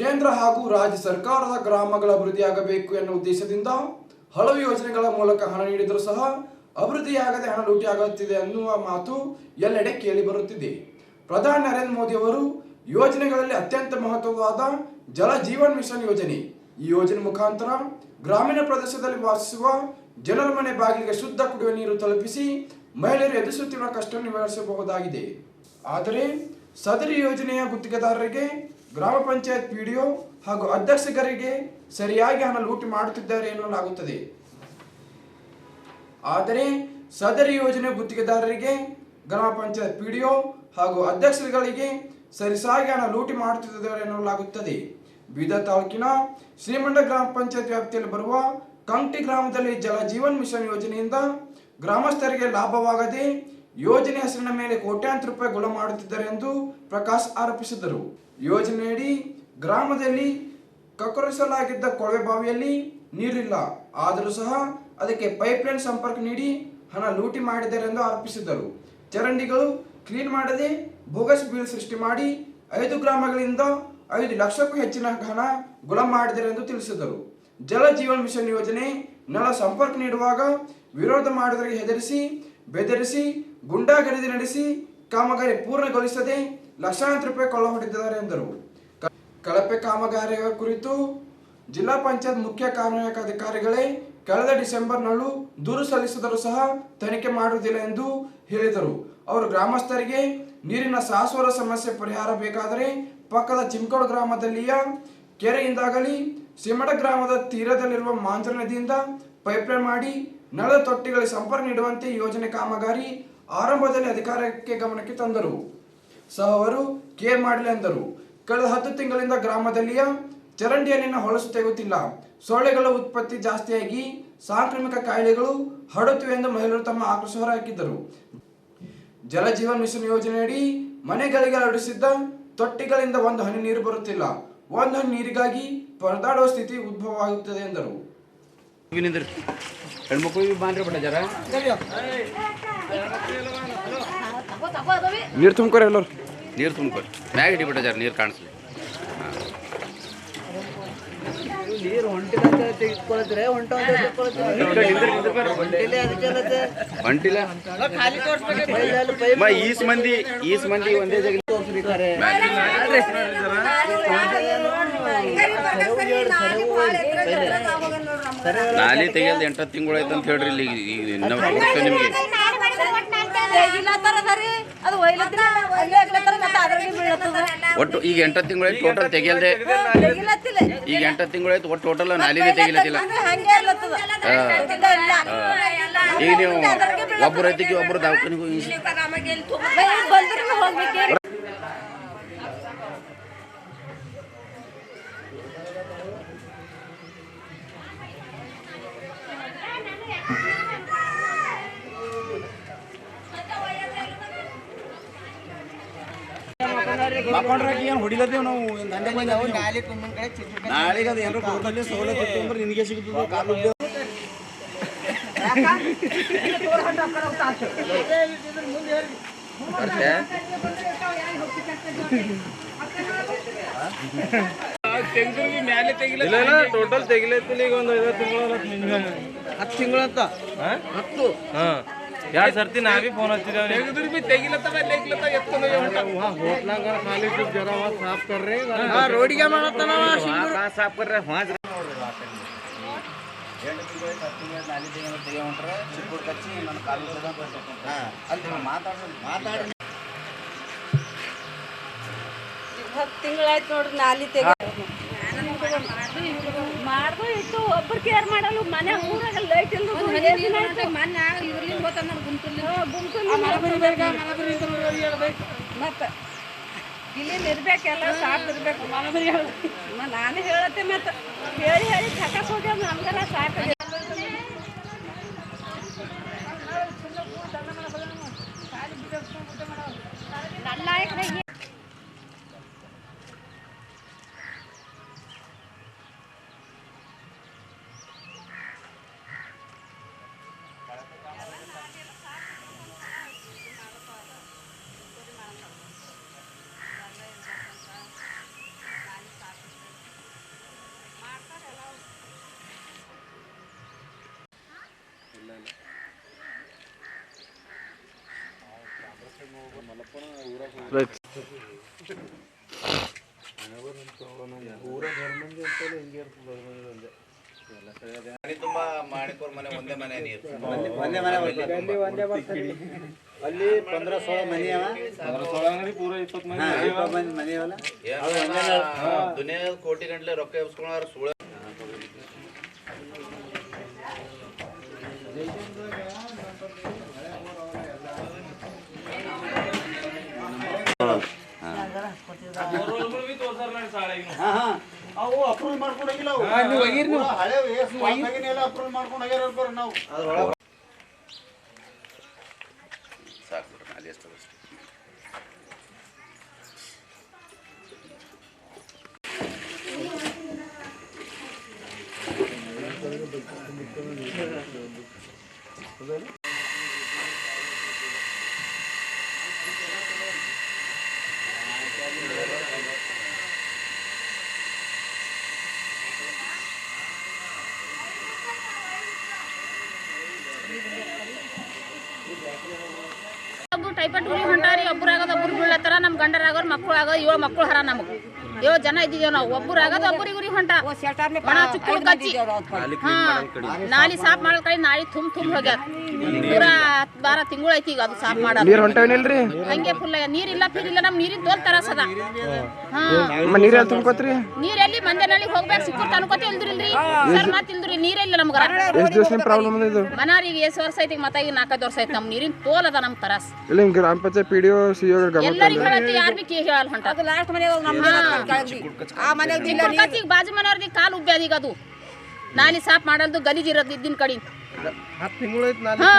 ಕೇಂದ್ರ ಹಾಗೂ ರಾಜ್ಯ ಸರ್ಕಾರದ ಗ್ರಾಮಗಳ ಅಭಿವೃದ್ಧಿಯಾಗಬೇಕು ಎನ್ನುವ ಉದ್ದೇಶದಿಂದ ಹಲವು ಯೋಜನೆಗಳ ಮೂಲಕ ಹಣ ನೀಡಿದರೂ ಸಹ ಅಭಿವೃದ್ಧಿಯಾಗದೆ ಹಣ ಲೂಟಿಯಾಗುತ್ತಿದೆ ಅನ್ನುವ ಮಾತು ಎಲ್ಲೆಡೆ ಕೇಳಿ ಬರುತ್ತಿದೆ. ಪ್ರಧಾನಿ ನರೇಂದ್ರ ಮೋದಿ ಅವರು ಯೋಜನೆಗಳಲ್ಲಿ ಅತ್ಯಂತ ಮಹತ್ವವಾದ ಜಲ ಜೀವನ್ ಮಿಷನ್ ಯೋಜನೆ. ಈ ಯೋಜನೆ ಮುಖಾಂತರ ಗ್ರಾಮೀಣ ಪ್ರದೇಶದಲ್ಲಿ ವಾಸಿಸುವ ಜನರ ಮನೆ ಬಾಗಿಲಿಗೆ ಶುದ್ಧ ಕುಡಿಯುವ ನೀರು ತಲುಪಿಸಿ ಮಹಿಳೆಯರು ಎದುರಿಸುತ್ತಿರುವ ಕಷ್ಟವನ್ನು ನಿವಾರಿಸಬಹುದಾಗಿದೆ ಆದರೆ ಸದರಿ ಯೋಜನೆಯ ಗುತ್ತಿಗೆದಾರರಿಗೆ ಗ್ರಾಮ ಪಂಚಾಯತ್ ಪಿಡಿಒ ಹಾಗೂ ಅಧ್ಯಕ್ಷರಿಗೆ ಸರಿಯಾಗಿ ಹಣ ಲೂಟಿ ಮಾಡುತ್ತಿದ್ದಾರೆ ಎನ್ನಲಾಗುತ್ತದೆ. ಆದರೆ ಸದರಿ ಯೋಜನೆ ಗುತ್ತಿಗೆದಾರರಿಗೆ, ಗ್ರಾಮ ಪಂಚಾಯತ್ ಪಿಡಿಒ ಹಾಗೂ ಅಧ್ಯಕ್ಷರುಗಳಿಗೆ ಸರಿಸಾಗಿ ಹಣ ಲೂಟಿ ಮಾಡುತ್ತಿದ್ದಾರೆ ಎನ್ನಲಾಗುತ್ತದೆ. ಬೀದರ್ ತಾಲೂಕಿನ ಶ್ರೀಮಂಡ ಗ್ರಾಮ ಪಂಚಾಯತ್ ವ್ಯಾಪ್ತಿಯಲ್ಲಿ ಬರುವ ಕಂಟಿ ಗ್ರಾಮದಲ್ಲಿ ಜಲ ಜೀವನ್ ಮಿಷನ್ ಯೋಜನೆಯಿಂದ ಗ್ರಾಮಸ್ಥರಿಗೆ ಲಾಭವಾಗದೆ ಯೋಜನೆ ಹೆಸರಿನ ಮೇಲೆ ಕೋಟ್ಯಾಂತರ ರೂಪಾಯಿ ಗೊಳ ಮಾಡುತ್ತಿದ್ದಾರೆ ಎಂದು ಪ್ರಕಾಶ್ ಆರೋಪಿಸಿದರು ಯೋಜನೆಯಡಿ ಗ್ರಾಮದಲ್ಲಿ ಕಕ್ಕರಿಸಲಾಗಿದ್ದ ಕೊಳವೆ ಬಾವಿಯಲ್ಲಿ ನೀರಿಲ್ಲ. ಆದರೂ ಸಹ ಅದಕ್ಕೆ ಪೈಪ್ಲೈನ್ ಸಂಪರ್ಕ ನೀಡಿ ಹಣ ಲೂಟಿ ಮಾಡಿದ್ದಾರೆ ಎಂದು ಆರೋಪಿಸಿದರು ಚರಂಡಿಗಳು ಕ್ಲೀನ್ ಮಾಡದೆ ಬೋಗಸ್ ಬಿಲ್ ಸೃಷ್ಟಿ ಮಾಡಿ ಐದು ಗ್ರಾಮಗಳಿಂದ ಐದು ಲಕ್ಷಕ್ಕೂ ಹೆಚ್ಚಿನ ಹಣ ಗುಣ ಮಾಡಿದ್ದಾರೆ ಎಂದು ತಿಳಿಸಿದರು ಜಲ ಜೀವನ್ ಮಿಷನ್ ಯೋಜನೆ ನಳ ಸಂಪರ್ಕ ನೀಡುವಾಗ ವಿರೋಧ ಮಾಡುವುದರಿಗೆ ಹೆದರಿಸಿ, ಬೆದರಿಸಿ ಗುಂಡಾಗರಿದಿ ನಡೆಸಿ ಕಾಮಗಾರಿ ಪೂರ್ಣಗೊಳಿಸದೆ ಲಕ್ಷಾಂತರ ರೂಪಾಯಿ ಕೊಳ್ಳ ಹೊಡೆದಿದ್ದಾರೆ ಎಂದರು. ಕಳಪೆ ಕಾಮಗಾರಿಯ ಕುರಿತು ಜಿಲ್ಲಾ ಪಂಚಾಯತ್ ಮುಖ್ಯ ಕಾರ್ಯನಿರ್ವಾಹಕ ಅಧಿಕಾರಿಗಳೇ ಕಳೆದ ಡಿಸೆಂಬರ್ನಲ್ಲೂ ದೂರು ಸಲ್ಲಿಸಿದರೂ ಸಹ ತನಿಖೆ ಮಾಡುವುದಿಲ್ಲ ಎಂದು ಹೇಳಿದರು. ಅವರು ಗ್ರಾಮಸ್ಥರಿಗೆ ನೀರಿನ ಸಾಸ್ವರ ಸಮಸ್ಯೆ ಪರಿಹಾರ ಬೇಕಾದರೆ ಪಕ್ಕದ ಚಿಮ್ಕೋಡ್ ಗ್ರಾಮದಲ್ಲಿಯ ಕೆರೆಯಿಂದಾಗಲಿ ಸಿಮಡ ಗ್ರಾಮದ ತೀರದಲ್ಲಿರುವ ಮಾಂಜರ ನದಿಯಿಂದ ಪೈಪ್ಲೈನ್ ಮಾಡಿ ನಳದ ತೊಟ್ಟಿಗಳಿಗೆ ಸಂಪರ್ಕ ನೀಡುವಂತೆ ಯೋಜನೆ ಕಾಮಗಾರಿ ಆರಂಭದಲ್ಲಿ ಅಧಿಕಾರಕ್ಕೆ ಗಮನಕ್ಕೆ ತಂದರು. ಸಹ ಅವರು ಕೇರ್ ಮಾಡಲಿ ಎಂದರು. ಕಳೆದ ಹತ್ತು ತಿಂಗಳಿಂದ ಗ್ರಾಮದಲ್ಲಿಯ ಚರಂಡಿಯನ್ನ ಹೊಲಸು ತೆಗೆಯುತ್ತಿಲ್ಲ. ಸೊಳ್ಳೆಗಳ ಉತ್ಪತ್ತಿ ಜಾಸ್ತಿಯಾಗಿ ಸಾಂಕ್ರಾಮಿಕ ಕಾಯಿಲೆಗಳು ಹರಡುತ್ತಿವೆ ಎಂದು ಮಹಿಳೆಯರು ತಮ್ಮ ಆಕ್ರೋಶ ಹೊರಹಾಕಿದ್ದರು ಜಲಜೀವನ್ ಮಿಷನ್ ಯೋಜನೆಯಡಿ ಮನೆಗಳಿಗೆ ಹರಡಿಸಿದ್ದ ತೊಟ್ಟಿಗಳಿಂದ ಒಂದು ಹನಿ ನೀರು ಬರುತ್ತಿಲ್ಲ. ಒಂದು ಹನಿ ನೀರಿಗಾಗಿ ಪರದಾಡುವ ಸ್ಥಿತಿ ಉದ್ಭವವಾಗುತ್ತದೆ ಎಂದರು. ನೀರು ತುಂಬ್ಕೊರಿ ಎಲ್ಲರು ನೀರು ತುಂಬ್ಕೊರಿ ಮ್ಯಾಗ ಹಿಡಿಬಿಟ್ಟ ಜರ ನೀರು ಕಾಣಿಸ್ಲಿ ನಾಲಿ ತೆಗಿಯೋದು ಎಂಟತ್ತು ತಿಂಗಳು ಆಯ್ತು ಅಂತ ಹೇಳ್ರಿ ಇಲ್ಲಿ ಈಗ ನಿಮಗೆ ಒಟ್ಟು ಈಗ ಎಂಟತ್ತು ತಿಂಗಳು ಟೋಟಲ್ ತೆಗಿಯಲ್ದೆ. ಈಗ ಎಂಟತ್ತು ತಿಂಗಳು ಆಯ್ತು ಒಟ್ಟು ಟೋಟಲ್ ನಾಲಿನೇ ತೆಗಿಲತ್ತಿಲ್ಲ. ಈಗ ನೀವು ಒಬ್ಬರು ಐತಿಗೆ ಒಬ್ಬರು ದವಾಖಾನಿಗೂ ಏನು ಹೊಡಿಲತ್ತೇವೆ ನಾವು? ನಾಳೆಗೆ ಅದು ಏನಾರು ಕೊಡ್ತಲ್ಲಿ ಸವಲತ್ತು ಇತ್ತು ಅಂದ್ರೆ ನಿನಗೆ ಸಿಗ್ತದೆ ಕಾಲು ಟೋಟಲ್ ತೆಗಿಲತ್ತಿಲ್ಲ ಈಗ ಒಂದು ಐವತ್ತು ತಿಂಗಳು ಹತ್ತು ತಿಂಗಳಂತ ಹತ್ತು. ಎರಡು ಸರ್ತಿ ನಾವೇ ಫೋನ್ ಹಚ್ಚಿದ್ದೇವೆ ತೆಗೆದ್ರು ಬಿ ತೆಗಿಲತ್ತವ ಲೆಗ್ಲತ್ತ ಎತ್ಕೊಂಡು ಹೋಟ್ಲಾಗ ಖಾಲಿ ಇಟ್ಟು ಜರ ಸಾಫ್ ಕರ್ರಿ ರೋಡಿಗೆ ಮಾಡತ್ತಾನವ ಸಾಫ್ ಕರ್ರೆ ಹಾಂ ಹತ್ತು ತಿಂಗಳಾಯ್ತು ನೋಡ್ರಿ ನಾಲಿ ತೆಗಿ ಮಾಡ್ದು ಇತ್ತು ಒಬ್ರು ಕೇರ್ ಮಾಡಲು ಮನೆ ಊರಾಗ ಲೈಟ್ ಇಲ್ಲ ಮತ್ತೆ? ಇಲ್ಲಿಂದ ಇರ್ಬೇಕೆಲ್ಲ ಸಾಕು ಇರ್ಬೇಕು. ನಾನು ಹೇಳತ್ತೆ ಮತ್ತೆ. ಹೇಳಿ ಹೇಳಿ ಸಕಸ್ ಹೋಗ್ಯಾವ ನಮ್ಗೆಲ್ಲ ಸಾಕು ನನ್ನ ತುಂಬಾ ಮಾಣಿಕೋರ್ ಮನೆ ಒಂದೇ ಮನೆ ನೀರು ಒಂದೇ ಮನೆ ಬರ್ತದೆ. ಅಲ್ಲಿ ಪಂದ್ರ ಸೋಳ ಮನಿ ಅವ ಪೂರ ಇಪ್ಪತ್ತು ಮಂದಿ ಹಾ, ಇಪ್ಪತ್ತು ಮಂದಿ ಮನಿ ಅವಲ್ಲ ದುನಿಯಾದ ಕೋಟಿ ಗಂಟ್ಲೆ ರೊಕ್ಕ ಎಬ್ಸ್ಕೊಂಡ್ರ ಸುಳ್ಳ ಹಾ ಹಾ ಅವು ಅಪ್ರೂವ್ ಮಾಡ್ಕೊಂಡೋಗಿಲ್ಲ ಹಳೆ ಎಲ್ಲ ಅಪ್ರೂವ್ ಮಾಡ್ಕೊಂಡು ಹೋಗ್ಯಾರ ಬರ್ರಿ ನಾವು. ಸಾಕು ಅಲ್ಲಿ ಎಷ್ಟು ಅಷ್ಟು. ಒಬ್ಬರು ಟೈಫಾಯ್ಡ್ ಗುಳಿ ಹೊಂಟಾರಿ ಒಬ್ರು ಆಗೋದು ಒಬ್ರು ಬೀಳತ್ತಾರ ನಮ್ಮ ಗಂಡರ ಮಕ್ಕಳು ಆಗೋ ಏಳು ಮಕ್ಕಳು ಹರ ನಮಗೆ. ಏಳು ಜನ ಇದ್ದಿದ್ದೇವೆ ನಾವು. ಒಬ್ರು ಆಗೋದು ಒಬ್ಬರಿಗೆ ಗುರಿ ಹೊಂಟ. ಒಣ ಚುಕ್ಕುಳು ಕಚ್ಚಿ. ಹಾ. ನಾಲಿ ಸಾಫ್ ಮಾಡೋ ಕಡೆ ನಾಳೆ ತುಂಬ ತುಂಬ ಹೋಗ್ಯಾರ. ಪೂರ ಹತ್ತು ಬಾರ ತಿಂಗಳು ಐತಿ ಈಗ ಅದು ಸಾಫ್ ಮಾಡೋದು. ನೀರ್ ಹೊಂಟವೇನಿಲ್ರಿ ಹಂಗೆ ಫುಲ್ ನೀರಿಲ್ಲ ಫೀರಿಲ್ಲ ನಮ್ ನೀರಿನ ತೋಲ್ ತರಸದ ಹಾ. ನೀರ್ ಎಲ್ಲಿ ತುಂಬ್ಕೋತ್ರಿ? ನೀರ್ ಎಲ್ಲಿ ಮಂದೆ ನಳಿಗೆ ಹೋಗ್ಬೇಕು ಸಿಕ್ಕೂರ್ ತನ್ಕೋತ ಇಲ್ದ್ರಿಲ್ರಿ. ಸರ್ ಮಾತ್ ಇಲ್ದ್ರಿ ನೀರಿಲ್ಲ ನಮ್ಗ. ಎಷ್ಟ್ ದಿವಸ ಪ್ರಾಬ್ಲಮ್ ಇದು? ಮನಾರಿಗೆ ಎಷ್ಟು ವರ್ಷ ಐತಿ ಮತ್ತ ಈಗ ನಾಲ್ಕೈದು ವರ್ಷ ಐತಿ ನಮ್ ನೀರಿನ ತೋಲ್ ಅದ ನಮ್ ತರಾಸ್. ಇಲ್ಲ ಗ್ರಾಮ ಪಂಚಾಯತ್ ಪಿ ಡಿ ಒ ಸಿ ಗಮನ ಎಲ್ಲರಿಗೂ ಹೇಳತ್ತಿ ಯಾರ್ ಬಿ ಕೇ ಹೇಳಲ್ ಹೊಂಟ. ಲಾಸ್ಟ್ ಆ ಮನೆಗೆ ಚಿಕ್ಕುಳ್ಕತ್ತಿಗ್ ಬಾಜು ಮನೆಯವ್ರಿಗೆ ಕಾಲು ಉಬ್ಬ್ಯಾದ ಈಗ ಅದು. ನಾಲಿ ಸಾಫ್ ಮಾಡಲ್ದು ಗಲೀಜಿರೋದು ಇದ್ದಿನ ಕಡೆ. ಹತ್ತು ನಾನು ಹಾ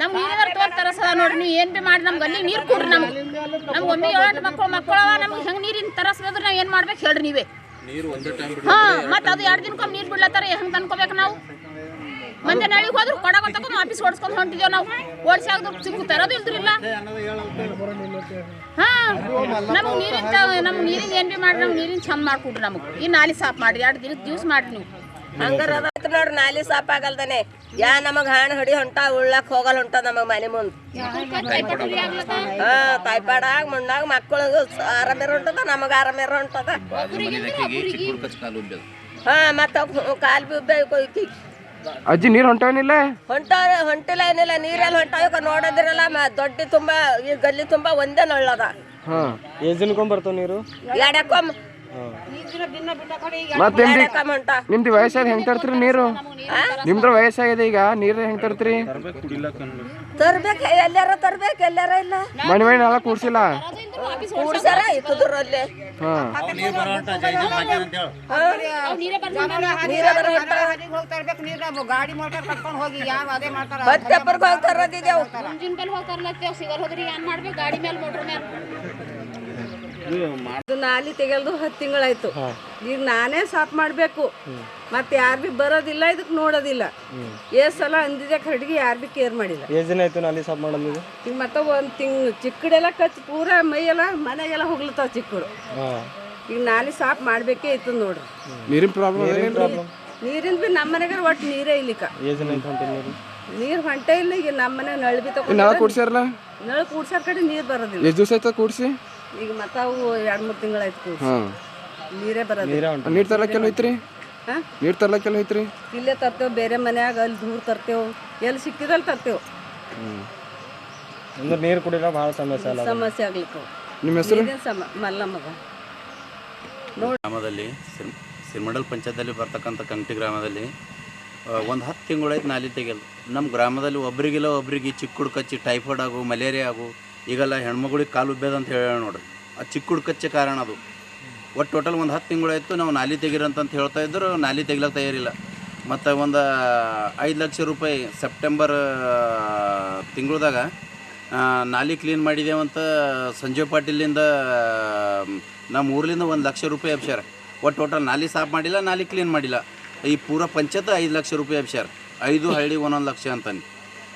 ನಮ್ ನೀರಿನ ತೋಲ್ ತರಸದ ನೋಡ್ರಿ ನೀವು ಏನ್ ಬಿ ಮಾಡಿ ನಮ್ಗೆ ಅಲ್ಲಿ ನೀರು ಕೊಡ್ರಿ ನಮ್ಗೆ. ನಮ್ಗೆ ಒಮ್ಮೆ ಏಳು ಮಕ್ಕಳು ಮಕ್ಕಳವ ನಮ್ಗೆ ಹೆಂಗ್ ನೀರಿನ ತರಸ್ಬೇದ್ರೆ ನಾವು ಏನ್ ಮಾಡ್ಬೇಕು ಹೇಳ್ರಿ ನೀವೇ. ಹಾ ಮತ್ತೆ ಅದು ಎರಡು ದಿನಕ್ಕೊಮ್ಮೆ ನೀರು ಬಿಡ್ಲತ್ತಾರ ಹೆಂಗ್ ತಂದ್ಕೋಬೇಕು ನಾವು? ಮಂದೆ ನಾಳಿಗೆ ಹೋದ್ರು ಕೊಡ ತಗೊಂಡು ಆಫೀಸ್ ಓಡಿಸ್ಕೊಂಡು ಹೊಂಟಿದ್ದೇವೆ ನಾವು. ಓಡಿಸಿ ಆಗಿದ್ರು ಸಿಕ್ಕು ತರೋದು ಇಲ್ದ್ರಿಲ್ಲ ಹಾ. ನಮ್ಗೆ ನೀರಿನ ನಮ್ಗೆ ನೀರಿನ ಏನ್ ಬಿ ಮಾಡಿ ನಮ್ಗೆ ನೀರಿನ ಚಂದ ಮಾಡ್ಕೊಡ್ರಿ ನಮಗೆ. ಈ ನಾಲಿ ಸಾಫ್ ಮಾಡ್ರಿ ಎರಡು ದಿನ ಜ್ಯೂಸ್ ಮಾಡ್ರಿ ನೀವು. ಹಂಗಾರ ಅದ ನೋಡ್ರಿ ನಾಲಿ ಸಾಫ್ ಆಗಲ್ದಾನೆ. ಯಾ ನಮಗ್ ಹಾಣ್ ಹಡಿ ಹೊಂಟ ಉಳ್ಳಕ್ ಹೋಗಲ್ ಹೊಂಟ ನಮಗ್ ಮನೆ ಮುಂದ್. ಹಾ ತಾಯ್ಪಾಡಾಗ ಮುಂಡಾಗ ಮಕ್ಕಳಿಗೆ ಆರಾಮ ಹೊಂಟದ ನಮಗ ಆರಾಮ ಹೊಂಟದ. ಹಾ ಮತ್ತ ಕಾಲ್ ಬಿ ಉಬ್ಬೇಕು ಅಜ್ಜಿ ನೀರ್ ಹೊಂಟವೇನಿಲ್ಲ ಹೊಂಟ ಹೊಂಟಿಲ್ಲ ಏನಿಲ್ಲ ನೀರಲ್ಲಿ ಹೊಂಟಾವ ನೋಡೋದಿರಲ್ಲ ದೊಡ್ಡ ತುಂಬಾ ಈ ಗಲ್ಲಿ ತುಂಬಾ ಒಂದೇ ನಳ್ಳದ ಹಾ. ಎಷ್ಟು ದಿನಕ್ಕೊಮ್ಮೆ ಬರ್ತಾವ ನೀರು? ಎಡಕೊಮ್ ಹೊಂಟ. ನಿಮ್ದು ವಯಸ್ಸಾದ ಹೆಂಗ್ ತರ್ತೀರಿ ನೀರು? ನಿಮ್ದ್ರ ವಯಸ್ಸಾಗಿದೆ ಈಗ ನೀರ್ ಹೆಂಗ್ ತರ್ತೀರಿ? ತರ್ಬೇಕು ಎಲ್ಲಾರ ತರ್ಬೇಕು ಎಲ್ಲಾರ ಇಲ್ಲ? ಮನೆ ಮನೆ ಎಲ್ಲ ಕೂಡ್ಸಿಲ್ಲ ಕೂಡ್ಸಾರ ಅಲ್ಲಿ. ನೀರು ಬರೋ ಹೊಂಟ ಜೈ ಜೈ ಹಾಕ್ಯಾರ ಅಂತ ಹೇಳು. ನೀರ ಬರ ಹೊಂಟ ಗಾಡಿ ಮೋಟರ್ ಕಟ್ಕೊಂಡು ಹೋಗಿ ಯಾವ ಅದೇ ಮಾಡ್ತಾರ ಹೋಗಿ ತರೋದಿದ್ದೇವು ಮುಂಜಿನ ಬಲ್ ಹೋಗಿ ತರ್ಲತ್ತೇವ್ ಸಿಗಲ್ ಹೋದ್ರಿ ಏನ್ ಮಾಡ್ಬೇಕು? ಗಾಡಿ ಮೇಲೆ ಮೋಟ್ರ್ ಮೇಲೆ ಇದು ನಾಲಿ ತೆಗೆಲ್ದು ಹತ್ತು ತಿಂಗಳಾಯ್ತು. ಈಗ ನಾನೇ ಸಾಫ್ ಮಾಡಬೇಕು. ಮತ್ತೆ ಯಾರು ಬಿ ಬರೋದಿಲ್ಲ ಇದಕ್ಕೆ ನೋಡೋದಿಲ್ಲ. ಏಸ್ ಸಲ ಅಂದಿದೆ ಕಡ್ಗಿ ಯಾರು ಬಿ ಕೇರ್ ಮಾಡಿಲ್ಲ. ಎಷ್ಟು ದಿನ ಆಯ್ತು ನಾಲಿ ಸಾಫ್ ಮಾಡೋದು ನೀವು ಈಗ ಮತ್ತೆ ಒಂದು ತಿಂಗ್ ಚಿಕ್ಕಡೆಲ್ಲ ಕಚ್ ಪೂರ ಮೈಯೆಲ್ಲ ಮನೆಗೆಲ್ಲ ಹೋಗ್ಲತ್ತಾವ ಚಿಕ್ಕಡು ಈಗ ನಾಲಿ ಸಾಫ್ ಮಾಡಬೇಕೇ ಇತ್ತು ನೋಡ್ರಿ. ನೀರಿನ ಪ್ರಾಬ್ಲಮ್ ನೀರಿಂದ ಬಿ ನಮ್ಮ ಮನೆಗೆ ಒಟ್ಟು ನೀರೇ ಇಲ್ಲಿಕ ನೀರ್ ದಿನ ಆಯ್ತು ಹೊಂಟಿಲ್ಲ ನೀರು? ನೀರು ಹೊಂಟೆ ಇಲ್ಲ ಈಗ ನಮ್ಮ ಮನೆ ನಳ ಬಿ ತಗೊಂಡು ನಾಳ ಕೂಡ್ಸ್ಯಾರಲ್ಲ? ನಳ ಕೂಡ್ಸಾರ ಕಡೆ ನೀರು ಬರೋದಿಲ್ಲ. ಎಷ್ಟು ದಿವಸ ಆಯ್ತಾ ಕೂಡ್ಸಿ? ಈಗ ಮತ್ತೆ ಅವು ಎರಡು ಮೂರು ತಿಂಗಳಾಯ್ತು ಕೂಡ್ಸಿ. ಹಾ ನೀರೇ ನೀರು ನೀರ್ ತರ್ಲಕ್ಕೆಲ್ಲ ಐತ್ರಿ ಹಾ? ನೀರ್ ತರ್ಲಕ್ಕೆಲ್ಲ ಐತ್ರಿ ಇಲ್ಲೇ ತರ್ತೇವೆ ಬೇರೆ ಮನ್ಯಾಗ ಅಲ್ಲಿ ದೂರ ತರ್ತೇವೆ. ಎಲ್ಲಿ ಸಿಕ್ಕಿದಲ್ಲಿ ತರ್ತೇವೆ. ಅಂದ್ರೆ ನೀರು ಕುಡಿಲ್ಲ ಭಾಳ ಸಮಸ್ಯೆ ಅಲ್ಲ ಸಮಸ್ಯೆ ಆಗ್ಲಿಕ್ಕೆ. ನಿಮ್ಮ ಹೆಸರು? ಸಮ ಮಲ್ಲಮ್ಮಗ. ಗ್ರಾಮದಲ್ಲಿ ಸಿರ್ ಸಿರ್ಮಂಡಲ್ ಪಂಚಾಯತಲ್ಲಿ ಬರ್ತಕ್ಕಂಥ ಕಂಟಿ ಗ್ರಾಮದಲ್ಲಿ ಒಂದು ಹತ್ತು ತಿಂಗಳಾಯ್ತು ನಾಲಿ ತೆಗೆಯಲು ನಮ್ಮ ಗ್ರಾಮದಲ್ಲಿ ಒಬ್ರಿಗಿಲ್ಲ ಒಬ್ರಿಗೆ ಚಿಕ್ಕ ಕಚ್ಚಿ ಟೈಫಾಯ್ಡ್ ಆಗು ಮಲೇರಿಯಾ ಆಗು ಈಗೆಲ್ಲ ಹೆಣ್ಮಗಳಿಗೆ ಕಾಲು ಉಬ್ಬೇದ ಅಂತ ಹೇಳ ನೋಡ್ರಿ. ಆ ಚಿಕ್ಕ ಹುಡುಕಚ್ಚೆ ಕಾರಣ ಅದು. ಒಟ್ಟು ಟೋಟಲ್ ಒಂದು ಹತ್ತು ತಿಂಗಳಾಯಿತು ನಾವು ನಾಲಿ ತೆಗೀರಂತ ಹೇಳ್ತಾ ಇದ್ರು, ನಾಲಿ ತೆಗಿಲಕ್ಕೆ ತಯಾರಿಲ್ಲ. ಮತ್ತು ಒಂದು ಐದು ಲಕ್ಷ ರೂಪಾಯಿ ಸೆಪ್ಟೆಂಬರ್ ತಿಂಗಳದಾಗ ನಾಲಿ ಕ್ಲೀನ್ ಮಾಡಿದೇವಂತ ಸಂಜೀವ್ ಪಾಟೀಲಿಂದ ನಮ್ಮ ಊರ್ಲಿಂದ ಒಂದು ಲಕ್ಷ ರೂಪಾಯಿ ಅಬ್ಸ್ಯಾರ ಒಟ್ಟು ಟೋಟಲ್ ನಾಲಿ ಸಾಫ್ ಮಾಡಿಲ್ಲ, ನಾಲಿ ಕ್ಲೀನ್ ಮಾಡಿಲ್ಲ. ಈ ಪೂರ ಪಂಚಾಯತ್ ಐದು ಲಕ್ಷ ರೂಪಾಯಿ ಅಬ್ಸ್ಯಾರ ಐದು ಹಳ್ಳಿ ಒಂದೊಂದು ಲಕ್ಷ ಅಂತಾನೆ.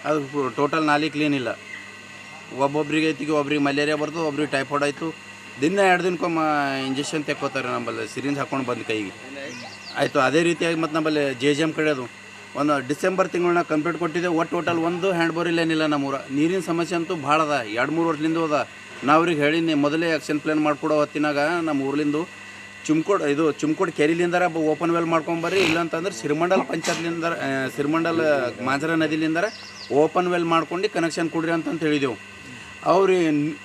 ಅದು ಟೋಟಲ್ ನಾಲಿ ಕ್ಲೀನ್ ಇಲ್ಲ. ಒಬ್ಬೊಬ್ರಿಗೆ ಐತಿ, ಒಬ್ರಿಗೆ ಮಲೇರಿಯಾ ಬರ್ತದೆ, ಒಬ್ರಿಗೆ ಟೈಫಾಯ್ಡ್ ಆಯಿತು. ದಿನ ಎರಡು ದಿನಕ್ಕೊಮ್ಮ ಇಂಜೆಕ್ಷನ್ ತೆಕ್ಕೋತಾರೆ ನಮ್ಮಲ್ಲಿ ಸಿರಿಂಜ್ ಹಾಕೊಂಡು ಬಂದು ಕೈಗೆ. ಆಯಿತು, ಅದೇ ರೀತಿಯಾಗಿ ಮತ್ತು ನಮ್ಮಲ್ಲಿ ಜೆ ಜಿ ಎಂ ಕಡೆ ಅದು. ಒಂದು ಡಿಸೆಂಬರ್ ತಿಂಗಳನ್ನ ಕಂಪ್ಲೀಟ್ ಕೊಟ್ಟಿದ್ದೆ ಒಟ್ಟು ಟೋಟಲ್ ಒಂದು ಹ್ಯಾಂಡ್ ಬೋರಿಲ್ ಏನಿಲ್ಲ ನಮ್ಮೂರ. ನೀರಿನ ಸಮಸ್ಯೆ ಅಂತೂ ಭಾಳ ಅದ, ಎರಡು ಮೂರು ವರ್ಷದಿಂದ ಅದ. ನಾವು ಅವ್ರಿಗೆ ಹೇಳೀನಿ, ಮೊದಲೇ ಆ್ಯಕ್ಷನ್ ಪ್ಲಾನ್ ಮಾಡ್ಕೊಡೋ ಹೊತ್ತಿನಾಗ ನಮ್ಮ ಊರ್ಲಿಂದು ಚುಮ್ಕೋಡ್, ಇದು ಚುಮ್ಕೋಡ್ ಕೆರಿಲಿಂದ ಓಪನ್ ವೆಲ್ ಮಾಡ್ಕೊಂಬರ್ರಿ ಇಲ್ಲಾಂತಂದ್ರೆ ಸಿರಿಮಂಡಲ್ ಪಂಚಾಯತ್ಲಿಂದ ಸಿರಿಮಂಡಲ್ ಮಾಂಜರ ನದಿಲಿಂದ ಓಪನ್ ವೆಲ್ ಮಾಡ್ಕೊಂಡು ಕನೆಕ್ಷನ್ ಕೊಡ್ರಿ ಅಂತಂತ ಹೇಳಿದೆವು. ಅವ್ರು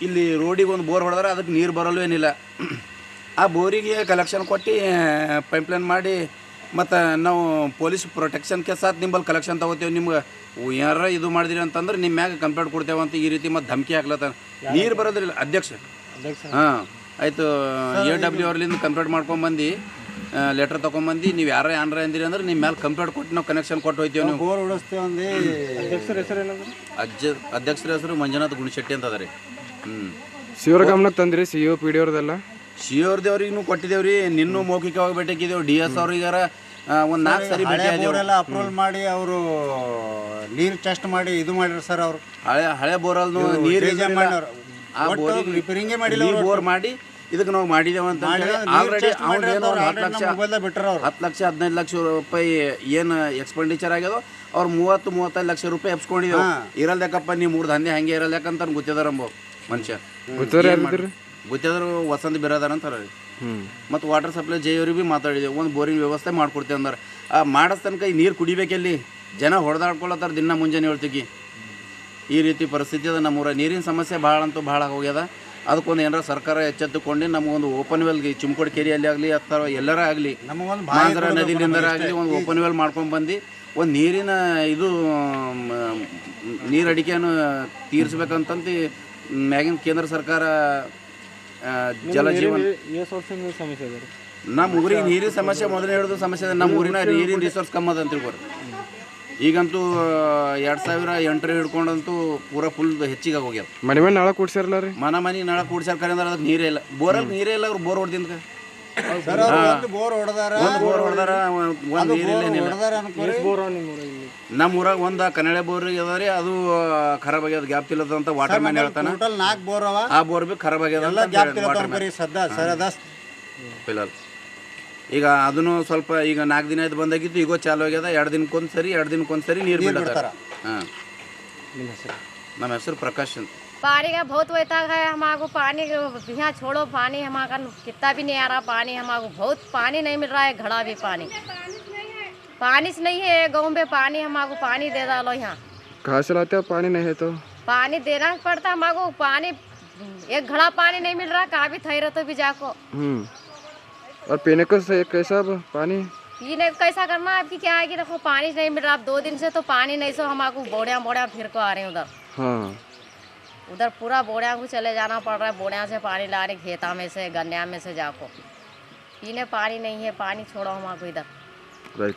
ಇಲ್ಲಿ ರೋಡಿಗೆ ಒಂದು ಬೋರ್ ಹೊಡೆದ್ರೆ ಅದಕ್ಕೆ ನೀರು ಬರಲು ಏನಿಲ್ಲ. ಆ ಬೋರಿಗೆ ಕಲೆಕ್ಷನ್ ಕೊಟ್ಟು ಪೈಪ್ಲೈನ್ ಮಾಡಿ ಮತ್ತು ನಾವು ಪೊಲೀಸ್ ಪ್ರೊಟೆಕ್ಷನ್ ಕೇಸಾತ್ ನಿಂಬಲ್ಲಿ ಕಲೆಕ್ಷನ್ ತಗೋತೇವೆ. ನಿಮ್ಗೆ ಏನಾರ ಇದು ಮಾಡಿದಿರಿ ಅಂತಂದ್ರೆ ನಿಮ್ಮ ಮ್ಯಾಗ ಕಂಪ್ಲೇಂಟ್ ಕೊಡ್ತೇವೆ ಅಂತ ಈ ರೀತಿ ಮತ್ತು ಧಮಕಿ ಹಾಕ್ಲತ್ತ ನೀರು ಬರೋದ್ರಿಲ್ಲ ಅಧ್ಯಕ್ಷ. ಹಾಂ ಆಯಿತು ಎ ಡಬ್ಲ್ಯೂ ಅವ್ರಲಿಂದ ಕಂಪ್ಲೇಂಟ್ ಮಾಡ್ಕೊಂಬಂದು ಲೆಟ್ರ್ ತಗೊಂಬಂದು ನೀವು ಯಾರ ಏನಾರ ಅಂದಿರಿ ಅಂದ್ರೆ ನಿಮ್ಮ ಮೇಲೆ ಕಂಪ್ಲೇಂಟ್ ಕೊಟ್ಟು ನಾವು ಕನೆಕ್ಷನ್ ಕೊಟ್ಟು ಹೋಯ್ತೀವಿ ನೀವು. ಬೋರ್ ಉಡಿಸ್ತೇವೆ ಅಂದ್ರೆ ಅಜ್ಜ ಅಧ್ಯಕ್ಷರ ಹೆಸರು ಮಂಜುನಾಥ್ ಗುಣಶೆಟ್ಟಿ ಅಂತ ಅದ ರೀ ಹ್ಞೂ ಗಮನಕ್ಕೆ ತಂದ್ರಿ ಸಿ ಒ ಪಿ ಡಿ ಅವ್ರದೆಲ್ಲ. ಕೊಟ್ಟಿದ್ದೇವೆ ರೀ ನಿನ್ನೂ ಮೌಖಿಕವಾಗಿ ಭೇಟಿಯಾಗಿದ್ದೇವೆ ಡಿ ಎಸ್ ಅವ್ರಿಗಾರ ಒಂದು ನಾಲ್ಕು ಸರಿ ಭೇಟಿ ಬೋರೆಲ್ಲ ಅಪ್ರೂವಲ್ ಮಾಡಿ ಅವರು ನೀರು ಟೆಸ್ಟ್ ಮಾಡಿ ಇದು ಮಾಡಿದ್ರು ಸರ್ ಅವರು. ಹಳೆ ಹಳೆ ಬೋರಲ್ನು ನೀರು ರಿಪೇರಿಂಗೇ ಮಾಡಿಲ್ಲ ಬೋರ್ ಮಾಡಿ ಇದಕ್ಕೆ ನಾವು ಮಾಡಿದೇವೆ ಅಂತ ಆಲ್ರೆಡಿ ಒಂದು ಹತ್ತು ಲಕ್ಷ ಹತ್ತು ಲಕ್ಷ ಹದಿನೈದು ಲಕ್ಷ ರೂಪಾಯಿ ಏನು ಎಕ್ಸ್ಪೆಂಡಿಚರ್ ಆಗ್ಯದ ಅವ್ರು ಮೂವತ್ತು ಮೂವತ್ತೈದು ಲಕ್ಷ ರೂಪಾಯಿ ಎಪ್ಸ್ಕೊಂಡಿದ್ದೇವೆ ಇರಲ್ದಕ್ಕಪ್ಪ ನೀವು ಮೂರು ದಂಧೆ ಹಂಗೆ ಇರಲ್ಯಾಕಂತ ಗೊತ್ತಿದಾರಂಬ ಮನುಷ್ಯ. ಗೊತ್ತಿದ್ರು ವಸಂತ ಬಿರೋದಾರ ಅಂತಾರ ಮತ್ತು ವಾಟರ್ ಸಪ್ಲೈ ಜೈ ಅವ್ರಿಗೆ ಭೀ ಮಾತಾಡಿದೆವು. ಒಂದು ಬೋರಿಂಗ್ ವ್ಯವಸ್ಥೆ ಮಾಡ್ಕೊಡ್ತೇವೆ ಅಂದ್ರೆ. ಆ ಮಾಡಸ್ ತನಕ ಈ ನೀರು ಕುಡಿಬೇಕಲ್ಲಿ? ಜನ ಹೊಡೆದಾಡ್ಕೊಳತ್ತಾರ ದಿನ ಮುಂಜಾನೆ ಹೇಳ್ತಿಗಿ ಈ ರೀತಿ ಪರಿಸ್ಥಿತಿ ಅದ ನಮ್ಮೂರ ನೀರಿನ ಸಮಸ್ಯೆ ಭಾಳ ಅಂತೂ ಭಾಳ ಹೋಗ್ಯದ ಅದಕ್ಕೊಂದು ಏನಾರ ಸರ್ಕಾರ ಎಚ್ಚೆತ್ತುಕೊಂಡು ನಮಗೊಂದು ಓಪನ್ ವೆಲ್ಗೆ ಚಿಮ್ಕೋಡ್ ಕೆರೆಯಲ್ಲಿ ಆಗಲಿ ಅಥವಾ ಎಲ್ಲರ ಆಗಲಿ ಮಾಂಜರ ನದಿಲಿಂದರ ಆಗಲಿ ಒಂದು ಓಪನ್ ವೆಲ್ ಮಾಡ್ಕೊಂಡು ಬಂದು ಒಂದು ನೀರಿನ ಇದು ನೀರು ಅಡಿಕೆಯನ್ನು ತೀರಿಸ್ಬೇಕಂತಂತ ಮ್ಯಾಗಿನ ಕೇಂದ್ರ ಸರ್ಕಾರ ಜಲಜೀವನ ಜಲ ಜೀವನ ನಮ್ಮ ಊರಿಗೆ ನೀರಿನ ಸಮಸ್ಯೆ ಮೊದಲೇ ಹಿಡಿದು ಸಮಸ್ಯೆ ನಮ್ಮ ಊರಿನ ನೀರಿನ ರಿಸೋರ್ಸ್ ಕಮ್ಮಿ ಅದ ಅಂತ ತಿಳ್ಕೊರಿ. ಈಗಂತೂ ಎರಡು ಸಾವಿರ ಎಂಟ್ರಿ ಹಿಡ್ಕೊಂಡಂತೂ ಪೂರ ಫುಲ್ ಹೆಚ್ಚಿಗೆ ಹೋಗ್ಯದ ಮನೆ ಮನೆ ನಾಳೆ ಕೂಡ್ಸಿರಲ್ಲ ರೀ? ಮನ ಮನೆ ನಳ ಕರೆ ಅಂದ್ರೆ ಅದಕ್ಕೆ ನೀರೇ ಇಲ್ಲ. ಬೋರಲ್ಲಿ ನೀರೇ ಇಲ್ಲ ಅವ್ರು ಬೋರ್ ಹೊಡ್ದಿಂದ ಬೋರ್ ಹೊಡೆದಾರ. ಒಂದು ಬೋರ್ ಹೊಡೆದಾರ ಒಂದು ನೀರಿಲ್ಲ ಏನಿಲ್ಲ. ನಮ್ಮ ಊರಾಗ ಒಂದು ಕನ್ನಡ ಬೋರ್ ಅದ ರೀ ಅದು ಖರಾಬ್ ಆಗ್ಯದ ಗ್ಯಾಪ್ ತಿಲ್ಲದ ಅಂತ ವಾಟರ್ ಮ್ಯಾನ್ ಹೇಳ್ತಾನ. ಟೋಟಲ್ ನಾಲ್ಕು ಬೋರ್ ಅವ. ಆ ಬೋರ್ ಬಿ ಖರಾಬ್ ಆಗ್ಯದ ಎಲ್ಲ ಗ್ಯಾಪ್ ವಾಟರ್ ಅನ್ಕೋರಿ ಸದ್ದ ಸರ್ ಅದ ಫಿಲಲ್ ಈಗ ಅದನ್ನು ಸ್ವಲ್ಪ ಈಗ ನಾಲ್ಕು ದಿನ ಆಯ್ತು ಬಂದಾಗಿತ್ತು ಈಗ ಚಾಲು ಆಗ್ಯದ ಎರಡು ದಿನಕ್ಕೊಂದು ಸರಿ ಎರಡು ದಿನಕ್ಕೊಂದು ಸರಿ ನೀರು ಬಿಡ್ತಾರ ಹಾಂ ನಮ್ಮ ಹೆಸರು ಪ್ರಕಾಶ್ ಅಂತ पानी का बहुत वैताग है हमारे पानी यहाँ छोड़ो पानी हमारा कितना भी नहीं आ रहा पानी हमारे बहुत पानी नहीं मिल रहा है घड़ा भी पानी पानी से नहीं है गाँव में पानी हमारे पानी दे डालो यहाँ कहाँ से लाते हो पानी नहीं है तो पानी देना पड़ता हमारे पानी एक घड़ा पानी नहीं मिल रहा कहाँ भी ठहरे तो भी जाको हम्म और पीने को से कैसा पानी? ये नहीं कैसा करना आपकी क्या है कि देखो पानी नहीं मिल रहा। आप दो दिन से तो पानी नहीं सो हम आपको बोड़िया बोड़िया फिर को आ रहे हैं उधर। हाँ। उधर पूरा बोड़िया को चले जाना पड़ रहा है। बोड़िया से पानी ला रहे खेता में से गन्या में से जाको। पीने पानी नहीं है पानी छोड़ो हम आपको इधर।